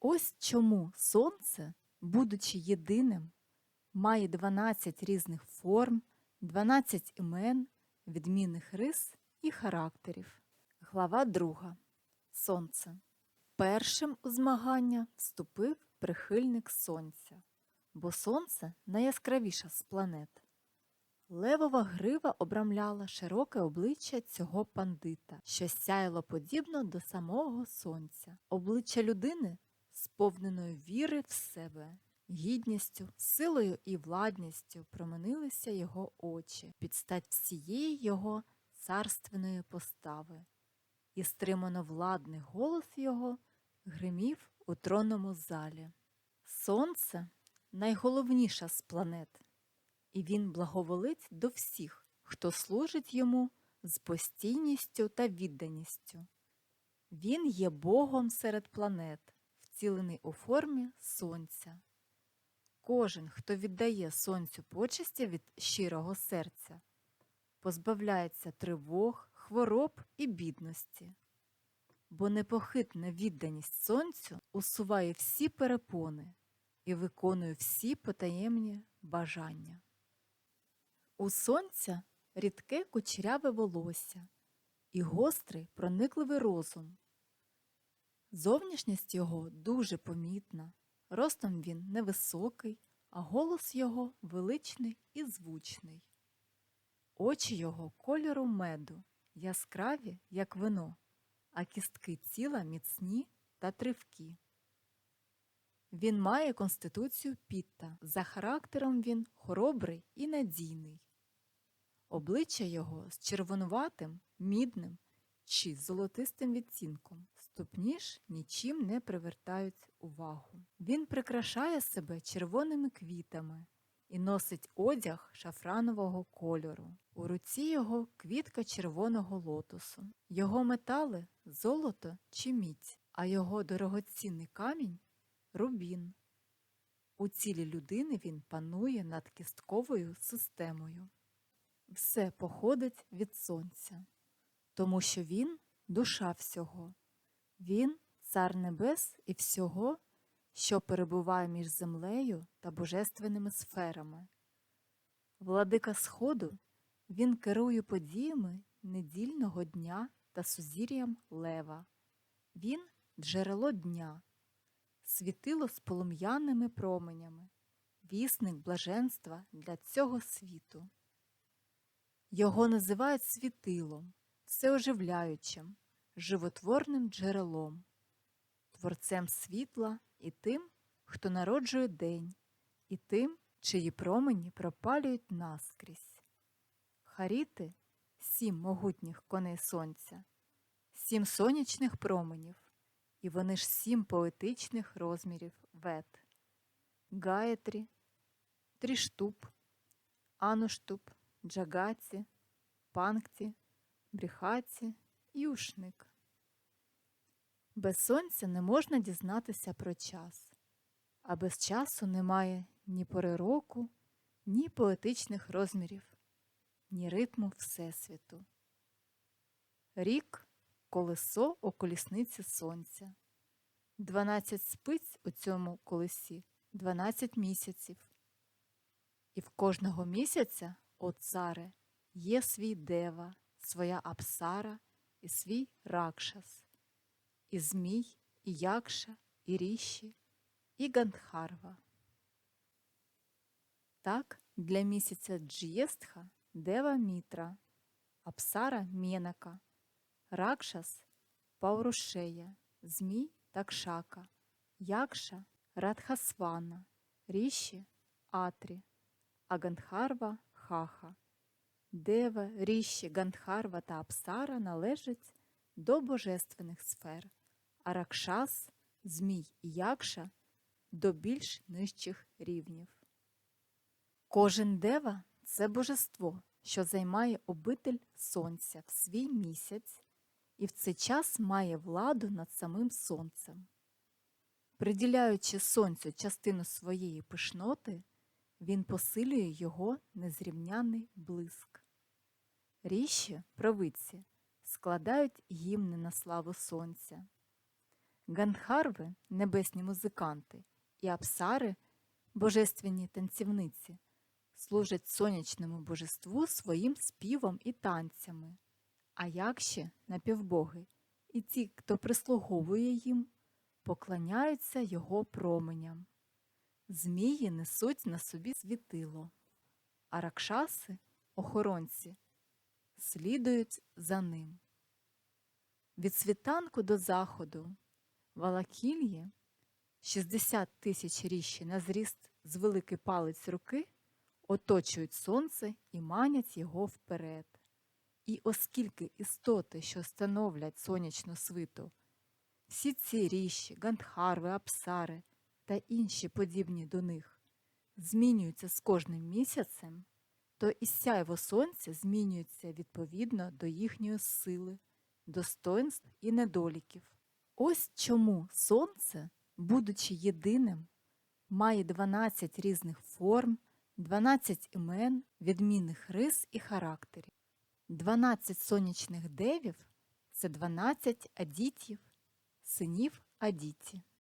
Ось чому сонце, будучи єдиним, має 12 різних форм, 12 імен, відмінних рис і характерів. Глава 2. Сонце. Першим у змагання вступив прихильник сонця, бо сонце найяскравіша з планет. Левова грива обрамляла широке обличчя цього пандита, що сяяло подібно до самого сонця. Обличчя людини сповненої віри в себе, гідністю, силою і владністю променилися його очі, під стать всієї його царственної постави, і стримано владний голос його гримів у тронному залі. Сонце найголовніша з планет, і він благоволить до всіх, хто служить йому з постійністю та відданістю. Він є Богом серед планет, втілений у формі сонця. Кожен, хто віддає сонцю почесті від щирого серця, позбавляється тривог, хвороб і бідності, бо непохитна відданість сонцю усуває всі перепони і виконує всі потаємні бажання. У сонця рідке кучеряве волосся і гострий проникливий розум. Зовнішність його дуже помітна, ростом він невисокий, а голос його величний і звучний. Очі його кольору меду, яскраві, як вино, а кістки тіла міцні та тривкі. Він має конституцію пітта, за характером він хоробрий і надійний. Обличчя його з червонуватим, мідним чи золотистим відтінком, ступні ж нічим не привертають увагу. Він прикрашає себе червоними квітами і носить одяг шафранового кольору. У руці його квітка червоного лотосу. Його метали золото чи мідь, а його дорогоцінний камінь рубін. У тілі людини він панує над кістковою системою. Все походить від сонця, тому що він душа всього, він цар небес і всього, що перебуває між землею та божественними сферами. Владика Сходу він керує подіями недільного дня та сузір'ям лева. Він джерело дня, світило з полум'яними променями, вісник блаженства для цього світу. Його називають світилом, всеоживляючим, животворним джерелом, творцем світла і тим, хто народжує день, і тим, чиї промені пропалюють наскрізь. Харіти сім могутніх коней сонця, сім сонячних променів, і вони ж сім поетичних розмірів вет. Гаєтрі, Тріштуб, Ануштуб, Джагаці, Панкті, Бріхаці і Ушник. Без сонця не можна дізнатися про час, а без часу немає ні пори року, ні поетичних розмірів, ні ритму Всесвіту. Рік колесо у колісниці сонця. Дванадцять спиць у цьому колесі, дванадцять місяців. І в кожного місяця, о царе, є свій дева, своя апсара і свій ракшас, і змій, і якша, і ріші, і гандхарва. Так, для місяця Джєстха дева Мітра, апсара Менака, ракшас Паурушея, змій Такшака, якша Радхасвана, ріші Атрі, а Гандхарва Хаха. Дева, ріші, Гандхарва та Апсара належать до божественних сфер, а Ракшас, Змій і Якша до більш нижчих рівнів. Кожен дева це божество, що займає обитель сонця в свій місяць і в цей час має владу над самим сонцем. Приділяючи сонцю частину своєї пишноти, він посилює його незрівняний блиск. Ріші, провидці, складають гімни на славу сонця. Гандхарви – небесні музиканти, і апсари – божественні танцівниці, служать сонячному божеству своїм співом і танцями. А як ще напівбоги, і ті, хто прислуговує їм, поклоняються його променям. Змії несуть на собі світило, а ракшаси, охоронці, слідують за ним. Від світанку до заходу Валакільє 60 тисяч ріщі на зріст з великий палець руки оточують сонце і манять його вперед. І оскільки істоти, що становлять сонячну свиту, всі ці ріщі, гандхарви, апсари та інші подібні до них змінюються з кожним місяцем, то і сяйво сонця змінюється відповідно до їхньої сили, достоинств і недоліків. Ось чому сонце, будучи єдиним, має 12 різних форм, 12 імен, відмінних рис і характерів. 12 сонячних девів це 12 адітів, синів Адіті.